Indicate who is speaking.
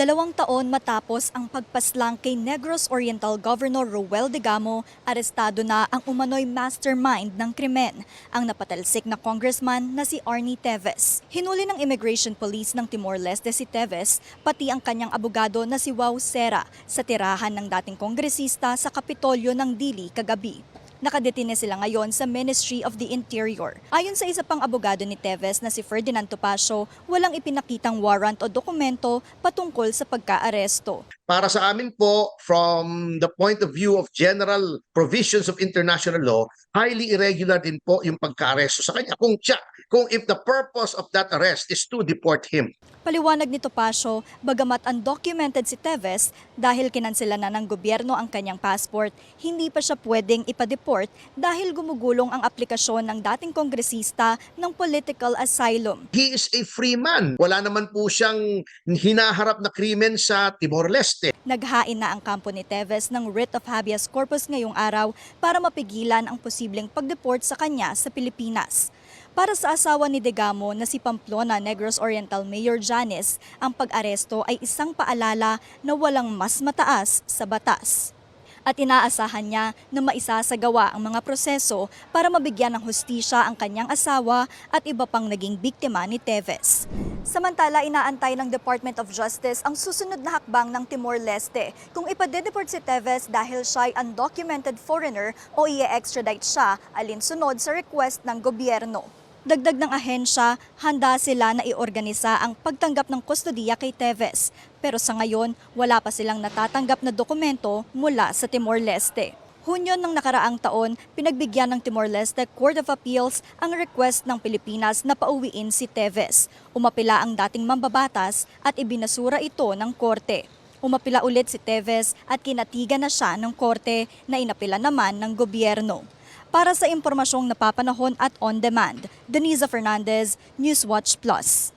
Speaker 1: Dalawang taon matapos ang pagpaslang kay Negros Oriental Governor Roel Degamo, arestado na ang umano'y mastermind ng krimen, ang napatalsik na congressman na si Arnie Teves. Hinuli ng Immigration Police ng Timor-Leste si Teves, pati ang kanyang abogado na si Wow Sera sa tirahan ng dating kongresista sa Kapitolyo ng Dili kagabi. Nakadetine sila ngayon sa Ministry of the Interior. Ayon sa isa pang abogado ni Teves na si Ferdinand Topacio, walang ipinakitang warrant o dokumento patungkol sa pagkaaresto.
Speaker 2: Para sa amin po, from the point of view of general provisions of international law, highly irregular din po yung pagka-aresto sa kanya. Kung siya, kung if the purpose of that arrest is to deport him.
Speaker 1: Paliwanag ni Topacio, bagamat undocumented si Teves dahil kinansela na ng gobyerno ang kanyang passport, hindi pa siya pwedeng ipadeport dahil gumugulong ang aplikasyon ng dating kongresista ng political asylum.
Speaker 2: He is a free man. Wala naman po siyang hinaharap na krimen sa Timor-Leste.
Speaker 1: Naghain na ang kampo ni Teves ng writ of habeas corpus ngayong araw para mapigilan ang posibleng pagdeport sa kanya sa Pilipinas. Para sa asawa ni Degamo na si Pamplona Negros Oriental Mayor Janis, ang pag-aresto ay isang paalala na walang mas mataas sa batas. At inaasahan niya na maisasagawa ang mga proseso para mabigyan ng hustisya ang kanyang asawa at iba pang naging biktima ni Teves. Samantala, inaantay ng Department of Justice ang susunod na hakbang ng Timor-Leste kung ipadedeport si Teves dahil siya ay undocumented foreigner o i-extradite siya alinsunod sa request ng gobyerno. Dagdag ng ahensya, handa sila na iorganisa ang pagtanggap ng kustodiya kay Teves. Pero sa ngayon, wala pa silang natatanggap na dokumento mula sa Timor-Leste. Hunyo ng nakaraang taon, pinagbigyan ng Timor-Leste Court of Appeals ang request ng Pilipinas na pauwiin si Teves. Umapila ang dating mambabatas at ibinasura ito ng korte. Umapila ulit si Teves at kinatigan na siya ng korte na inapila naman ng gobyerno. Para sa impormasyong napapanahon at on demand, Denisa Fernandez, Newswatch Plus.